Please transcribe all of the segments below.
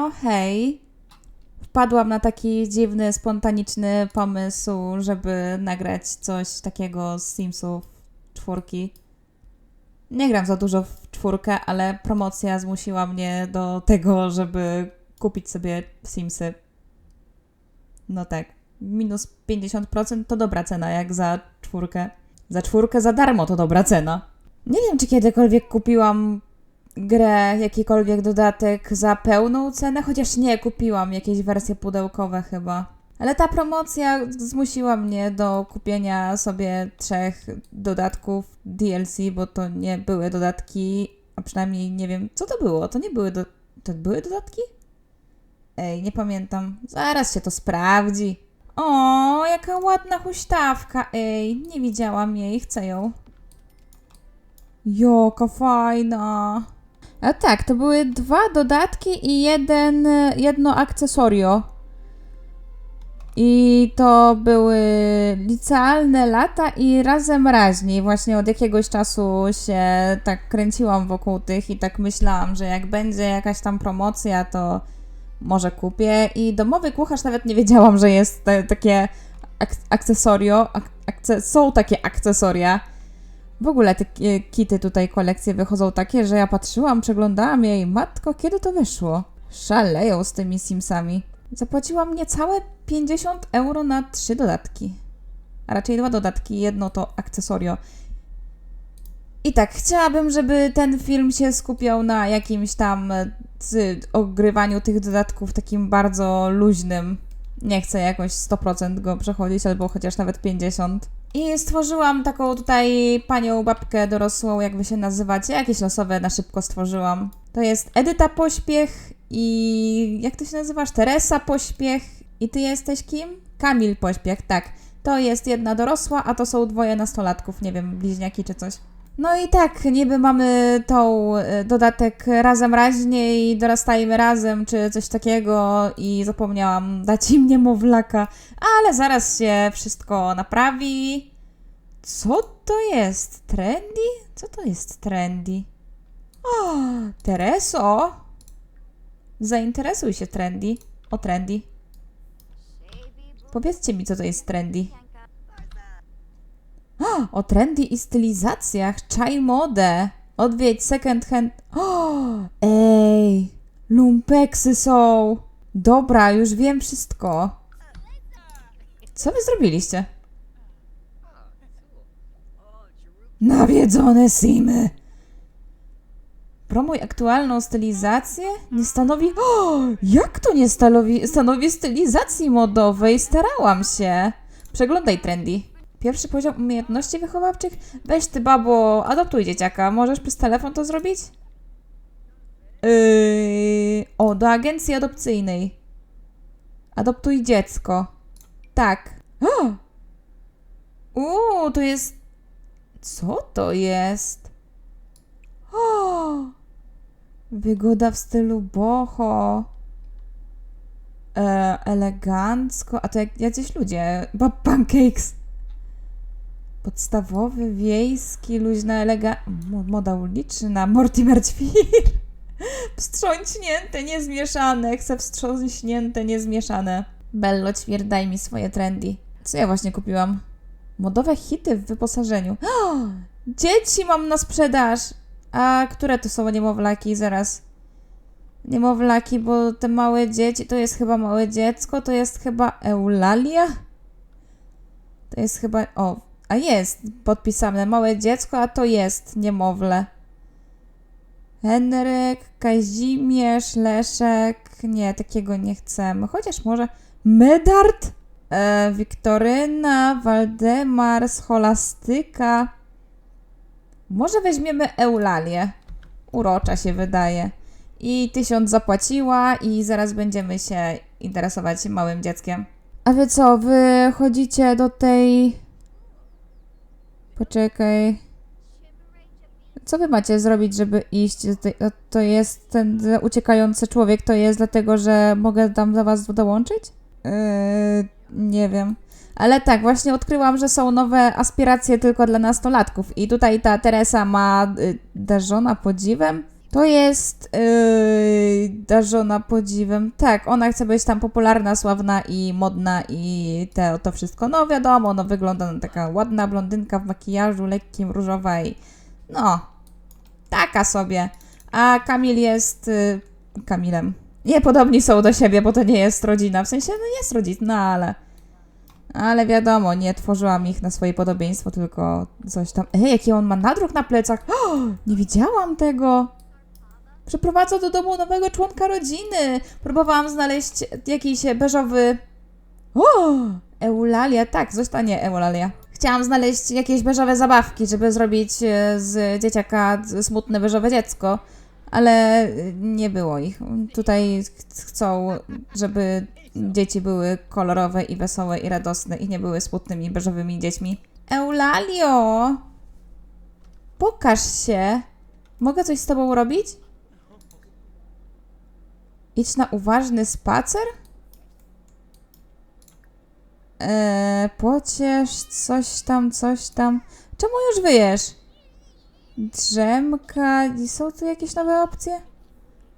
No hej. Wpadłam na taki dziwny, spontaniczny pomysł, żeby nagrać coś takiego z Simsów czwórki. Nie gram za dużo w czwórkę, ale promocja zmusiła mnie do tego, żeby kupić sobie Simsy. No tak, minus 50% to dobra cena, jak za czwórkę. Za czwórkę za darmo to dobra cena. Nie wiem, czy kiedykolwiek kupiłam grę, jakikolwiek dodatek za pełną cenę, chociaż nie, kupiłam jakieś wersje pudełkowe chyba. Ale ta promocja zmusiła mnie do kupienia sobie trzech dodatków DLC, bo to nie były dodatki, a przynajmniej nie wiem, co to było. To nie były do... To były dodatki? Ej, nie pamiętam. Zaraz się to sprawdzi. O, jaka ładna huśtawka. Ej, nie widziałam jej, chcę ją. Jaka fajna. A tak, to były dwa dodatki i jeden, jedno akcesorio. I to były licealne lata i razem raźniej. Właśnie od jakiegoś czasu się tak kręciłam wokół tych i tak myślałam, że jak będzie jakaś tam promocja, to może kupię. I domowy kucharz nawet nie wiedziałam, że jest te, takie ak- akcesorio. Ak- akce- są takie akcesoria. W ogóle te kity tutaj, kolekcje wychodzą takie, że ja patrzyłam, przeglądałam je i matko, kiedy to wyszło? Szaleją z tymi Simsami. Zapłaciłam niecałe 50 euro na trzy dodatki. A raczej dwa dodatki, jedno to akcesorio. I tak, chciałabym, żeby ten film się skupiał na jakimś tam e, ogrywaniu tych dodatków takim bardzo luźnym. Nie chcę jakoś 100% go przechodzić, albo chociaż nawet 50%. I stworzyłam taką tutaj panią babkę dorosłą, jak wy się nazywacie. Jakieś losowe na szybko stworzyłam. To jest Edyta Pośpiech i jak ty się nazywasz? Teresa Pośpiech. I ty jesteś kim? Kamil Pośpiech, tak. To jest jedna dorosła, a to są dwoje nastolatków, nie wiem, bliźniaki czy coś. No i tak, niby mamy tą y, dodatek razem raźniej, dorastajmy razem, czy coś takiego i zapomniałam dać im niemowlaka, ale zaraz się wszystko naprawi. Co to jest? Trendy? Co to jest trendy? O, Tereso! Zainteresuj się trendy. O trendy. Powiedzcie mi, co to jest trendy. O, trendy i stylizacjach. Czaj modę. Odwiedź second hand. O, ej, lumpeksy są. Dobra, już wiem wszystko. Co wy zrobiliście? Nawiedzone simy. Promuj aktualną stylizację? Nie stanowi. O, jak to nie stanowi, stanowi stylizacji modowej? Starałam się. Przeglądaj trendy. Pierwszy poziom umiejętności wychowawczych? Weź ty, babo, adoptuj dzieciaka. Możesz przez telefon to zrobić? Yy... O, do agencji adopcyjnej. Adoptuj dziecko. Tak. O! Uuu, to jest... Co to jest? O! Wygoda w stylu boho. E, elegancko. A to jak jacyś ludzie. Bob Pancakes. Podstawowy, wiejski, luźna, elega... mo- Moda uliczna, Mortimer Ćwir. Wstrząśnięte, niezmieszane. Chcę wstrząśnięte, niezmieszane. Bello Ćwir, daj mi swoje trendy. Co ja właśnie kupiłam? Modowe hity w wyposażeniu. Dzieci mam na sprzedaż! A które to są niemowlaki? Zaraz. Niemowlaki, bo te małe dzieci, to jest chyba małe dziecko, to jest chyba Eulalia? To jest chyba, o, a jest podpisane małe dziecko, a to jest niemowlę. Henryk, Kazimierz, Leszek, nie, takiego nie chcemy. Chociaż może Medard, e, Wiktoryna, Waldemar, Scholastyka. Może weźmiemy Eulalię. Urocza się wydaje. I tysiąc zapłaciła i zaraz będziemy się interesować małym dzieckiem. A wy co, wy chodzicie do tej... Poczekaj. Co wy macie zrobić, żeby iść? To jest ten uciekający człowiek, to jest dlatego, że mogę tam do was dołączyć? Yy, nie wiem. Ale tak, właśnie odkryłam, że są nowe aspiracje tylko dla nastolatków. I tutaj ta Teresa ma y, darzona podziwem. To jest yy, darzona podziwem. Tak, ona chce być tam popularna, sławna i modna i te, to wszystko. No wiadomo, no wygląda na taka ładna blondynka w makijażu lekkim, różowa i no, taka sobie. A Kamil jest yy, Kamilem. Nie, podobni są do siebie, bo to nie jest rodzina. W sensie, no jest rodzina, ale... Ale wiadomo, nie tworzyłam ich na swoje podobieństwo, tylko coś tam. Ej, jaki on ma nadruk na plecach! O, nie widziałam tego! Przeprowadza do domu nowego członka rodziny. Próbowałam znaleźć jakiś beżowy. O! Eulalia, tak, zostanie Eulalia. Chciałam znaleźć jakieś beżowe zabawki, żeby zrobić e, z dzieciaka smutne beżowe dziecko, ale e, nie było ich. Tutaj ch- chcą, żeby dzieci były kolorowe i wesołe i radosne i nie były smutnymi beżowymi dziećmi. Eulalio! Pokaż się. Mogę coś z tobą robić? Idź na uważny spacer? Eee, pociesz, coś tam, coś tam. Czemu już wyjesz? Drzemka. Są tu jakieś nowe opcje?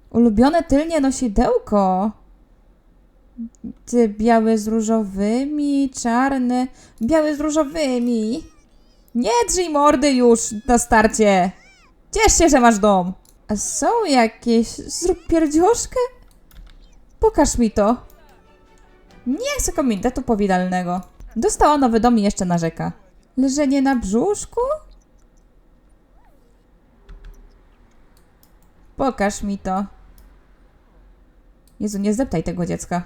Ulubione tylnie nosidełko. Ty, biały z różowymi, czarny. Biały z różowymi. Nie drzyj mordy już na starcie. Ciesz się, że masz dom. A są jakieś... Zrób pierdzioszkę? Pokaż mi to. Nie chcę komitetu powidalnego. Dostała nowy dom i jeszcze narzeka. Leżenie na brzuszku? Pokaż mi to. Jezu, nie zdeptaj tego dziecka.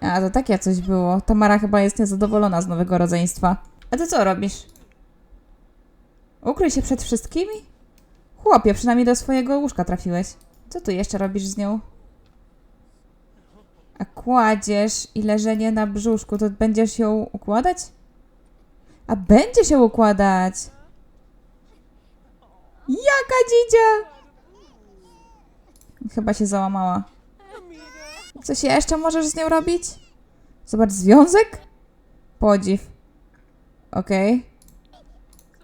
A, to takie coś było. Tamara chyba jest niezadowolona z nowego rodzeństwa. A ty co robisz? Ukryj się przed wszystkimi? Chłopie, przynajmniej do swojego łóżka trafiłeś. Co tu jeszcze robisz z nią? A kładziesz i leżenie na brzuszku, to będziesz ją układać? A będzie się układać! Jaka dzidzia! Chyba się załamała. Coś jeszcze możesz z nią robić? Zobacz, związek? Podziw. Okej.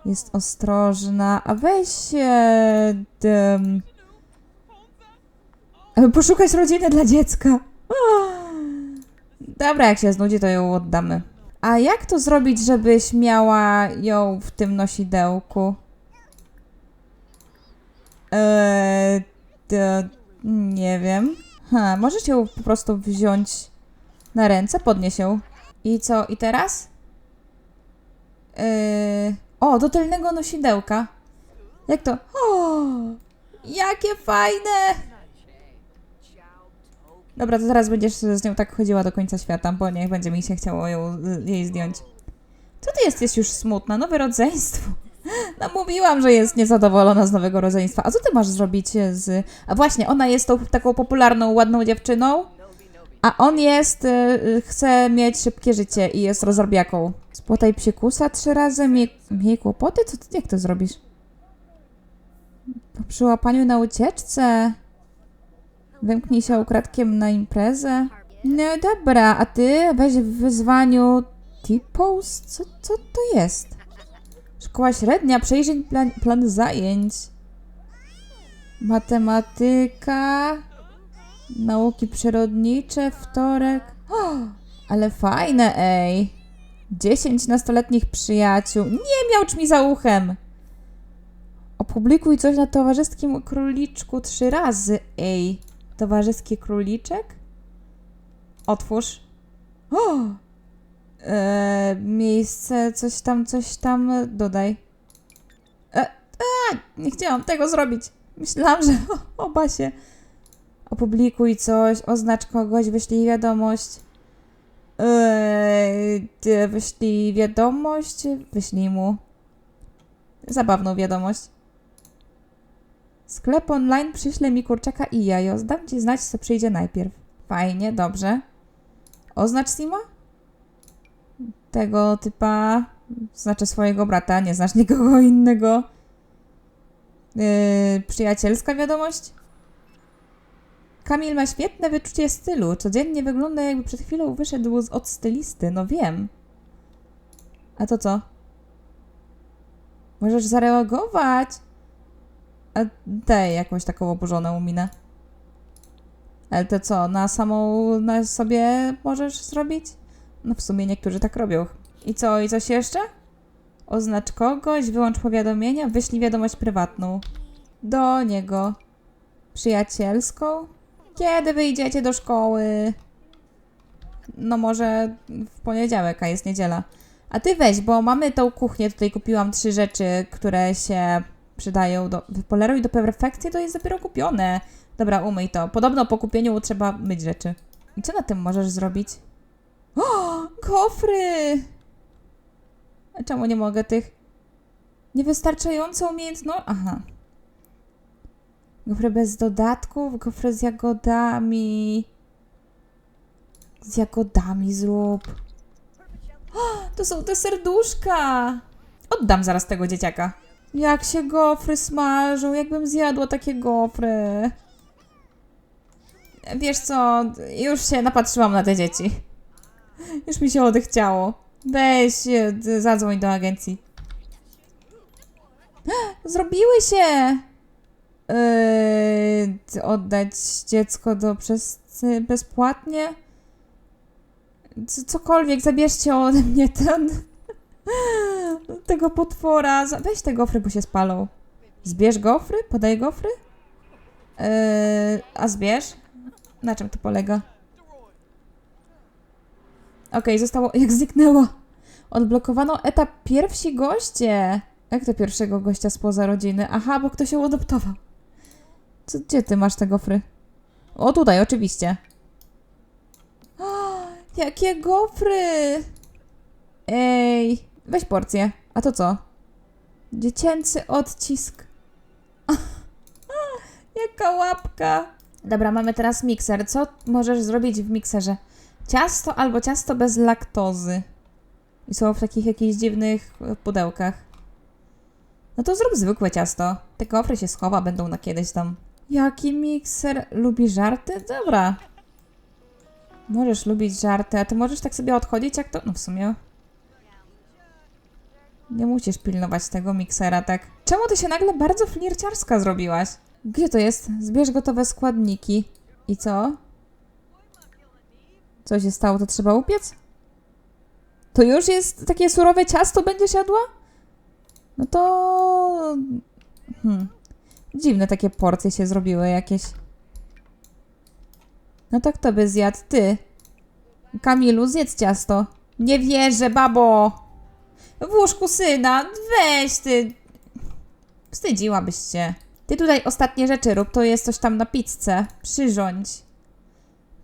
Jest ostrożna. A weź się... Dym. Poszukać rodziny dla dziecka. Dobra, jak się znudzi, to ją oddamy. A jak to zrobić, żebyś miała ją w tym nosidełku? Eee, to nie wiem. Ha, możecie ją po prostu wziąć na ręce, podnieś ją. I co, i teraz? Eee, o, do tylnego nosidełka. Jak to? O, jakie fajne! Dobra, to teraz będziesz z nią tak chodziła do końca świata, bo niech będzie mi się chciało ją, jej zdjąć. Co ty jesteś już smutna? Nowe rodzeństwo. No mówiłam, że jest niezadowolona z nowego rodzeństwa. A co ty masz zrobić z... A właśnie, ona jest tą taką popularną, ładną dziewczyną, a on jest... Y, chce mieć szybkie życie i jest rozrabiaką. Spłotaj psikusa trzy razy, miej, miej kłopoty? Co ty, jak to zrobisz? Po przyłapaniu na ucieczce. Wymknij się ukradkiem na imprezę. No dobra, a ty weź w wyzwaniu T-Post? Co, co to jest? Szkoła średnia, przejrzyj plan, plan zajęć. Matematyka, nauki przyrodnicze, wtorek. O, ale fajne, ej. Dziesięć nastoletnich przyjaciół. Nie miał mi za uchem. Opublikuj coś na towarzyskim króliczku trzy razy, ej. Towarzyski króliczek? Otwórz. O! E, miejsce, coś tam, coś tam, dodaj. E, a, nie chciałam tego zrobić. Myślałam, że oba się. Opublikuj coś, oznacz kogoś, wyślij wiadomość. Ty wyślij wiadomość, wyślij mu zabawną wiadomość. Sklep online przyśle mi kurczaka i jajo. Zdam ci znać, co przyjdzie najpierw. Fajnie, dobrze. Oznacz Sima? Tego typa. Znaczy swojego brata, nie znasz nikogo innego. Yy, przyjacielska wiadomość? Kamil ma świetne wyczucie stylu. Codziennie wygląda jakby przed chwilą wyszedł z, od stylisty. No wiem. A to co? Możesz zareagować. A daj jakąś taką oburzoną minę. Ale to co, na samą na sobie możesz zrobić? No w sumie niektórzy tak robią. I co, i coś jeszcze? Oznacz kogoś, wyłącz powiadomienia, wyślij wiadomość prywatną. Do niego. Przyjacielską? Kiedy wyjdziecie do szkoły? No może w poniedziałek, a jest niedziela. A ty weź, bo mamy tą kuchnię, tutaj kupiłam trzy rzeczy, które się przydają do wypoleru i do perfekcji to jest dopiero kupione. Dobra, umyj to. Podobno po kupieniu trzeba myć rzeczy. I co na tym możesz zrobić? O, gofry! A czemu nie mogę tych? Niewystarczająco umiejętno... Aha. Gofry bez dodatków, gofry z jagodami. Z jagodami zrób. O, to są te serduszka! Oddam zaraz tego dzieciaka. Jak się gofry smażą, jakbym zjadła takie gofry. Wiesz co, już się napatrzyłam na te dzieci. Już mi się odechciało. Weź, d- zadzwoń do agencji. Zrobiły się! Yy, oddać dziecko do przez bezpłatnie? C- cokolwiek, zabierzcie ode mnie ten tego potwora. Weź te gofry, bo się spalą. Zbierz gofry? Podaj gofry? Yy, a zbierz? Na czym to polega? Okej, zostało. Jak zniknęło? Odblokowano etap pierwsi goście. Jak to pierwszego gościa spoza rodziny? Aha, bo ktoś ją adoptował. Co, gdzie ty masz te gofry? O, tutaj, oczywiście. O, jakie gofry! Ej, weź porcję. A to co? Dziecięcy odcisk. Jaka łapka. Dobra, mamy teraz mikser. Co możesz zrobić w mikserze? Ciasto albo ciasto bez laktozy. I są w takich jakichś dziwnych e, pudełkach. No to zrób zwykłe ciasto. Te kofry się schowa, będą na kiedyś tam. Jaki mikser? Lubi żarty? Dobra. Możesz lubić żarty, a ty możesz tak sobie odchodzić jak to... No w sumie... Nie musisz pilnować tego miksera, tak? Czemu ty się nagle bardzo flirciarska zrobiłaś? Gdzie to jest? Zbierz gotowe składniki. I co? Co się stało? To trzeba upiec? To już jest takie surowe ciasto będziesz jadła? No to... Hmm. Dziwne takie porcje się zrobiły jakieś. No to kto by zjadł? Ty. Kamilu, zjedz ciasto. Nie wierzę, babo! W łóżku syna, weź ty. Wstydziłabyś się. Ty tutaj ostatnie rzeczy rób, to jest coś tam na pizzę. Przyrządź.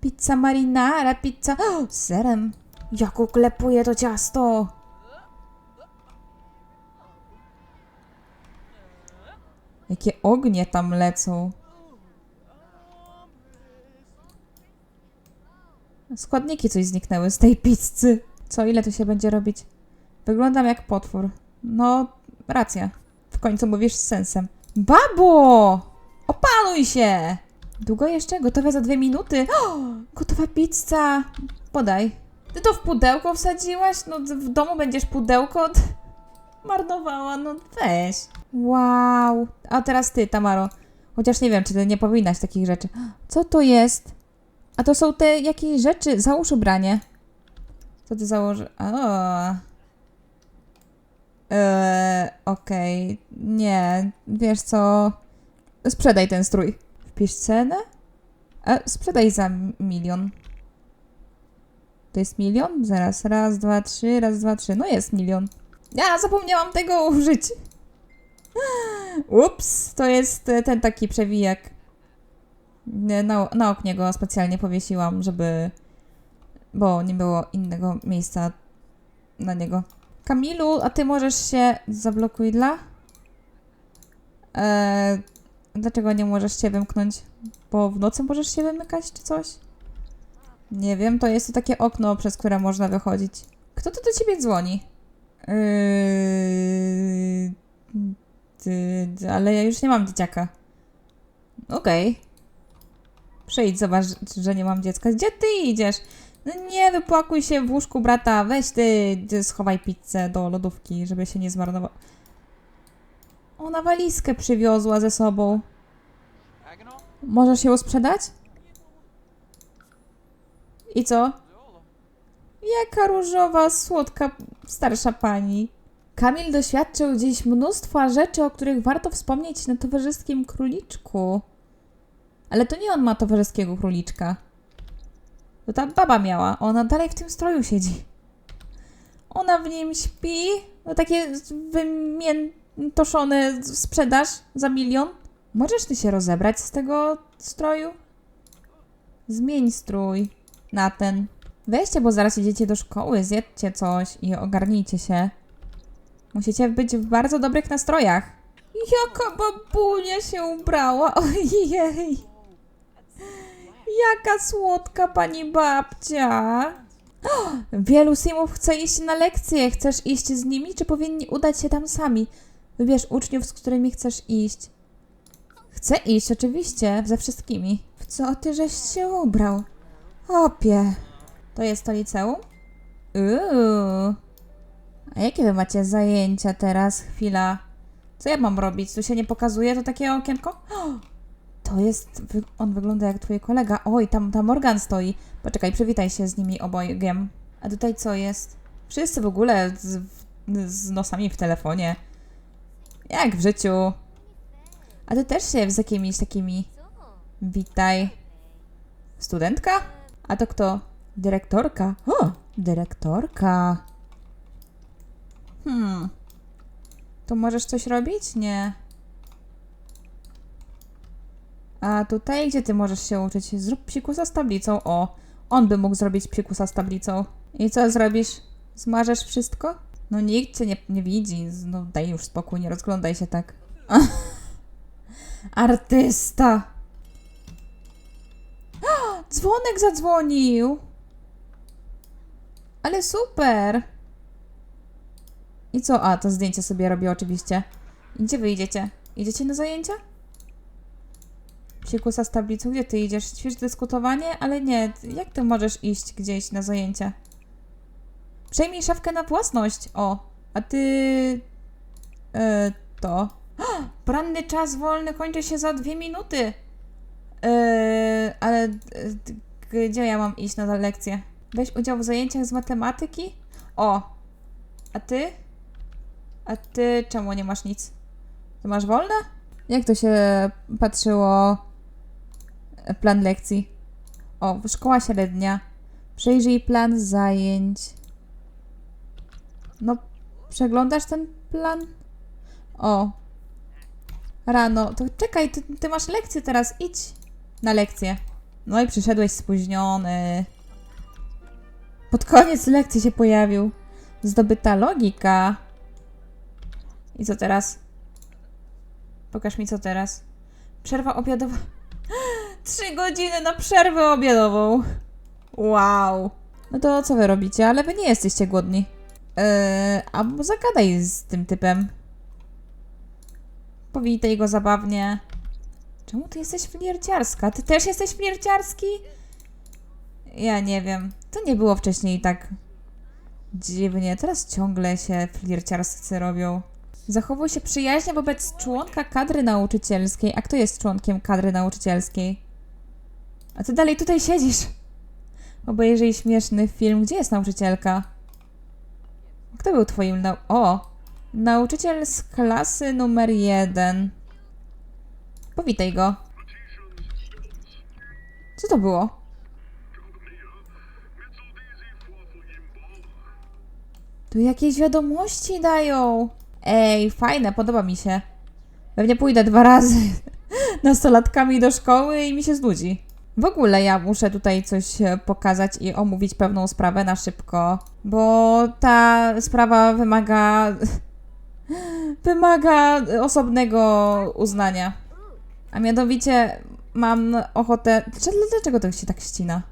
Pizza marinara, pizza... O, serem. Jak uklepuje to ciasto. Jakie ognie tam lecą. Składniki coś zniknęły z tej pizzy. Co, ile to się będzie robić? Wyglądam jak potwór. No, racja. W końcu mówisz z sensem. Babo! Opanuj się! Długo jeszcze? Gotowe za dwie minuty? O, gotowa pizza! Podaj. Ty to w pudełko wsadziłaś? No, w domu będziesz pudełko? Marnowała, no weź. Wow. A teraz ty, Tamaro. Chociaż nie wiem, czy ty nie powinnaś takich rzeczy. Co to jest? A to są te jakieś rzeczy. Załóż ubranie. Co ty założy? O. Eee, okej. Nie, wiesz co? Sprzedaj ten strój. Wpisz cenę? E, sprzedaj za milion. To jest milion? Zaraz, raz, dwa, trzy, raz, dwa, trzy. No jest milion. Ja zapomniałam tego użyć. Ups, to jest e, ten taki przewijak. Nie, Na, na oknie go specjalnie powiesiłam, żeby. Bo nie było innego miejsca na niego. Kamilu, a ty możesz się. Zablokuj dla? Eee, dlaczego nie możesz się wymknąć? Bo w nocy możesz się wymykać, czy coś? Nie wiem, to jest to takie okno, przez które można wychodzić. Kto to do ciebie dzwoni? Ty, ale ja już nie mam dzieciaka. Okej. Przyjdź, zobacz, że nie mam dziecka. Gdzie ty idziesz? Nie, wypłakuj się w łóżku brata. Weź ty, schowaj pizzę do lodówki, żeby się nie zmarnował. Ona walizkę przywiozła ze sobą. Możesz ją sprzedać? I co? Jaka różowa, słodka, starsza pani. Kamil doświadczył dziś mnóstwa rzeczy, o których warto wspomnieć na towarzyskim króliczku. Ale to nie on ma towarzyskiego króliczka. To ta baba miała. Ona dalej w tym stroju siedzi. Ona w nim śpi. No takie wymiętoszone sprzedaż za milion. Możesz ty się rozebrać z tego stroju? Zmień strój na ten. Weźcie, bo zaraz idziecie do szkoły, zjedzcie coś i ogarnijcie się. Musicie być w bardzo dobrych nastrojach. Jaka babunia się ubrała, ojej. Jaka słodka pani babcia. O, Wielu simów chce iść na lekcje. Chcesz iść z nimi, czy powinni udać się tam sami? Wybierz uczniów, z którymi chcesz iść. Chcę iść, oczywiście, ze wszystkimi. W co ty żeś się ubrał? Opie. To jest to liceum? Uuu. A jakie wy macie zajęcia teraz? Chwila. Co ja mam robić? Tu się nie pokazuje to takie okienko? O, to jest. On wygląda jak twój kolega. Oj, tam, tam Morgan stoi. Poczekaj, przywitaj się z nimi obojgiem. A tutaj co jest? Wszyscy w ogóle z, z nosami w telefonie. Jak w życiu. A ty też się z jakimiś takimi. Witaj. Studentka? A to kto? Dyrektorka. O, dyrektorka. Hmm. To możesz coś robić? Nie. A tutaj, gdzie ty możesz się uczyć? Zrób psikusa z tablicą. O, on by mógł zrobić psikusa z tablicą. I co zrobisz? Zmarzesz wszystko? No nikt cię nie, nie widzi. No daj już spokój, nie rozglądaj się tak. Artysta! Dzwonek zadzwonił! Ale super! I co? A, to zdjęcie sobie robię oczywiście. Gdzie wy idziecie? Idziecie na zajęcia? Psikusa z tablicą, gdzie ty idziesz? Ćwicz dyskutowanie? Ale nie, jak ty możesz iść gdzieś na zajęcia? Przejmij szafkę na własność, o. A ty... E, to... Poranny czas wolny kończy się za dwie minuty. E, ale e, gdzie ja mam iść na lekcję? Weź udział w zajęciach z matematyki? O. A ty? A ty czemu nie masz nic? Ty masz wolne? Jak to się patrzyło plan lekcji? O, szkoła średnia. Przejrzyj plan zajęć. No, przeglądasz ten plan? O. Rano. To czekaj, ty, ty masz lekcję teraz. Idź na lekcję. No i przyszedłeś spóźniony. Pod koniec lekcji się pojawił. Zdobyta logika. I co teraz? Pokaż mi co teraz. Przerwa obiadowa. Trzy godziny na przerwę obiadową. Wow. No to co wy robicie? Ale wy nie jesteście głodni. Eee, a zagadaj z tym typem. Powitaj go zabawnie. Czemu ty jesteś flirciarska? Ty też jesteś flirciarski? Ja nie wiem. To nie było wcześniej tak dziwnie. Teraz ciągle się flirciarscy robią. Zachowuj się przyjaźnie wobec członka kadry nauczycielskiej. A kto jest członkiem kadry nauczycielskiej? A ty dalej tutaj siedzisz. Obejrzyj śmieszny film. Gdzie jest nauczycielka? Kto był twoim nau... O! Nauczyciel z klasy numer jeden. Powitaj go. Co to było? Tu jakieś wiadomości dają. Ej, fajne, podoba mi się. Pewnie pójdę dwa razy nastolatkami do szkoły i mi się znudzi. W ogóle ja muszę tutaj coś e, pokazać i omówić pewną sprawę na szybko, bo ta sprawa wymaga wymaga osobnego uznania. A mianowicie mam ochotę. Dlaczego, dlaczego to się tak ścina?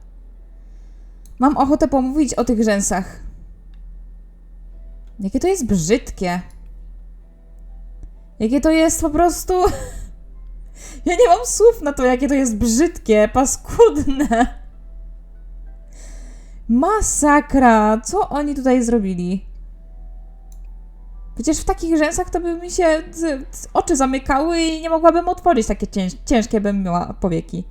Mam ochotę pomówić o tych rzęsach. Jakie to jest brzydkie. Jakie to jest po prostu. Ja nie mam słów na to, jakie to jest brzydkie, paskudne. Masakra! Co oni tutaj zrobili? Przecież w takich rzęsach to by mi się oczy zamykały i nie mogłabym otworzyć. Takie cięż, ciężkie bym miała powieki.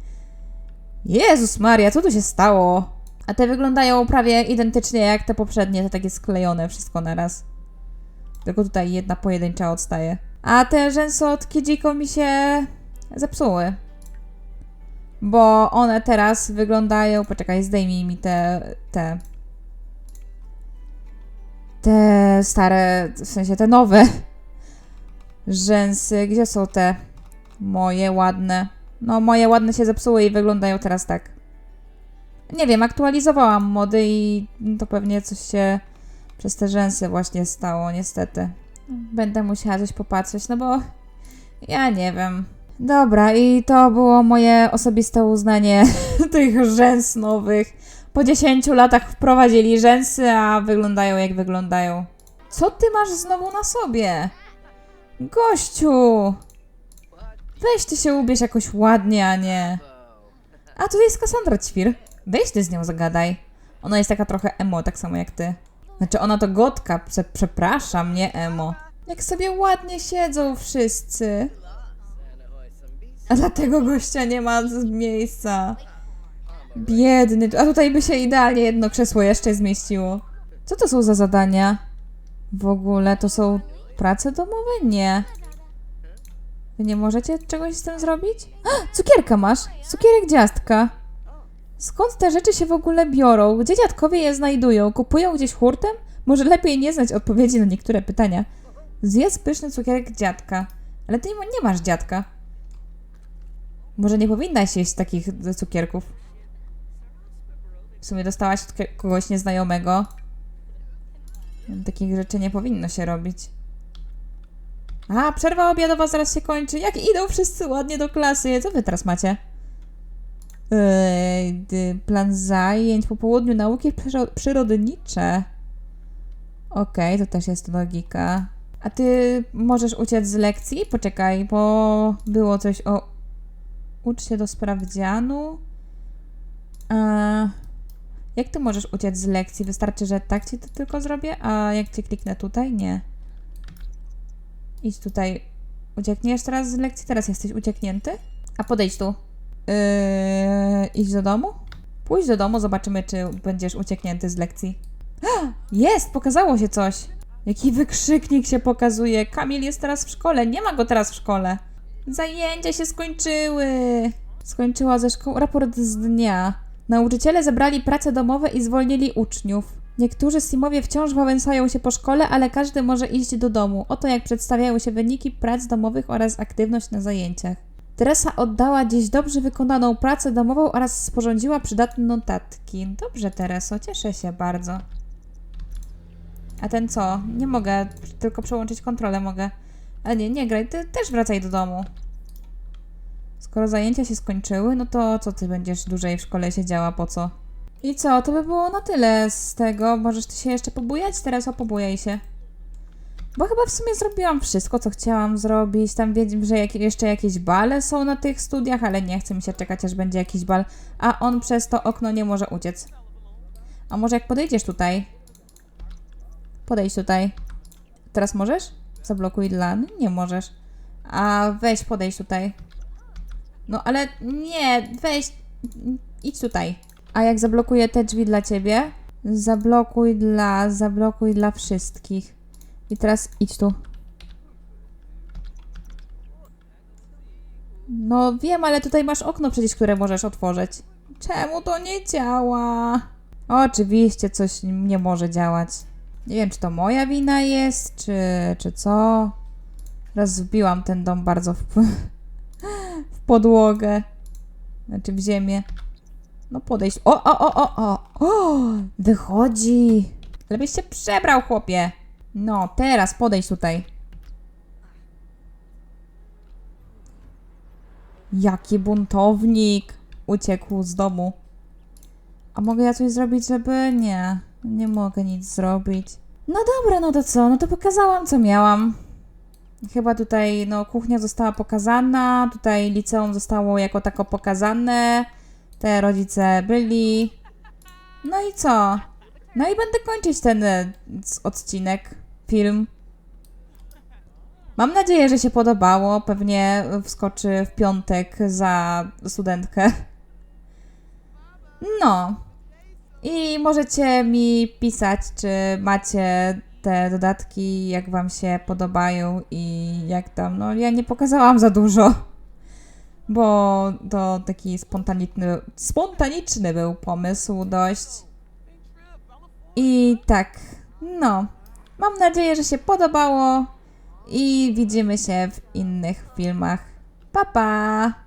Jezus Maria, co tu się stało? A te wyglądają prawie identycznie jak te poprzednie, te takie sklejone wszystko naraz. Tylko tutaj jedna pojedyncza odstaje. A te rzęsy od Kijiko mi się zepsuły. Bo one teraz wyglądają. Poczekaj, zdejmij mi te. te. Te stare, w sensie te nowe rzęsy. Gdzie są te moje ładne? No, moje ładne się zepsuły i wyglądają teraz tak. Nie wiem, aktualizowałam mody i to pewnie coś się przez te rzęsy właśnie stało, niestety. Będę musiała coś popatrzeć, no bo ja nie wiem. Dobra, i to było moje osobiste uznanie tych rzęs nowych. Po 10 latach wprowadzili rzęsy, a wyglądają jak wyglądają. Co ty masz znowu na sobie? Gościu! Weź ty się ubierz jakoś ładnie, a nie... A tutaj jest Cassandra Ćwir. Weź ty z nią zagadaj. Ona jest taka trochę emo, tak samo jak ty. Znaczy ona to gotka, prze przepraszam, nie emo. Jak sobie ładnie siedzą wszyscy. A dlatego gościa nie ma miejsca. Biedny. A tutaj by się idealnie jedno krzesło jeszcze zmieściło. Co to są za zadania? W ogóle to są prace domowe? Nie. Wy nie możecie czegoś z tym zrobić? A, cukierka masz! Cukierek dziastka. Skąd te rzeczy się w ogóle biorą? Gdzie dziadkowie je znajdują? Kupują gdzieś hurtem? Może lepiej nie znać odpowiedzi na niektóre pytania. Zjedz pyszny cukierek dziadka. Ale ty nie masz dziadka. Może nie powinnaś jeść takich cukierków. W sumie dostałaś od kogoś nieznajomego. Takich rzeczy nie powinno się robić. A, przerwa obiadowa zaraz się kończy. Jak idą wszyscy ładnie do klasy. Co wy teraz macie? Yy, plan zajęć po południu nauki przyro- przyrodnicze. Okej, to też jest logika. A ty możesz uciec z lekcji? Poczekaj, bo było coś o. Ucz się do sprawdzianu. A... Jak ty możesz uciec z lekcji? Wystarczy, że tak ci to tylko zrobię, a jak cię kliknę tutaj? Nie. Idź tutaj. Uciekniesz teraz z lekcji? Teraz jesteś ucieknięty? A podejdź tu. Yy, idź do domu? Pójdź do domu, zobaczymy, czy będziesz ucieknięty z lekcji. Jest! Pokazało się coś! Jaki wykrzyknik się pokazuje. Kamil jest teraz w szkole. Nie ma go teraz w szkole. Zajęcia się skończyły. Skończyła ze szkoły raport z dnia. Nauczyciele zebrali prace domowe i zwolnili uczniów. Niektórzy simowie wciąż wałęsają się po szkole, ale każdy może iść do domu. Oto jak przedstawiają się wyniki prac domowych oraz aktywność na zajęciach. Teresa oddała dziś dobrze wykonaną pracę domową oraz sporządziła przydatne notatki. Dobrze, Tereso, cieszę się bardzo. A ten co? Nie mogę, tylko przełączyć kontrolę mogę. Ale nie, nie graj, ty też wracaj do domu. Skoro zajęcia się skończyły, no to co ty będziesz dłużej w szkole siedziała, po co? I co, to by było na tyle z tego. Możesz ty się jeszcze pobujać? Teraz opobujaj się. Bo chyba w sumie zrobiłam wszystko, co chciałam zrobić. Tam wiem, że jak, jeszcze jakieś bale są na tych studiach, ale nie chce mi się czekać, aż będzie jakiś bal. A on przez to okno nie może uciec. A może jak podejdziesz tutaj? Podejdź tutaj. Teraz możesz? Zablokuj dla... No, nie możesz. A weź, podejdź tutaj. No ale nie, weź, idź tutaj. A jak zablokuję te drzwi dla ciebie? Zablokuj dla, zablokuj dla wszystkich. I teraz idź tu. No wiem, ale tutaj masz okno przecież, które możesz otworzyć. Czemu to nie działa? Oczywiście coś nie może działać. Nie wiem, czy to moja wina jest, czy, czy co. Raz wbiłam ten dom bardzo w, w podłogę. Znaczy w ziemię. No podejść. O, o, o, o, o! O! Wychodzi! Lepiej się przebrał, chłopie! No, teraz podejdź tutaj. Jaki buntownik! Uciekł z domu. A mogę ja coś zrobić, żeby... Nie, nie mogę nic zrobić. No dobra, no to co? No to pokazałam, co miałam. Chyba tutaj, no, kuchnia została pokazana, tutaj liceum zostało jako tako pokazane, te rodzice byli. No i co? No i będę kończyć ten e, odcinek, film. Mam nadzieję, że się podobało. Pewnie wskoczy w piątek za studentkę. No. I możecie mi pisać, czy macie te dodatki, jak wam się podobają i jak tam. No, ja nie pokazałam za dużo, bo to taki spontaniczny, spontaniczny był pomysł dość. I tak, no. Mam nadzieję, że się podobało i widzimy się w innych filmach. Pa pa!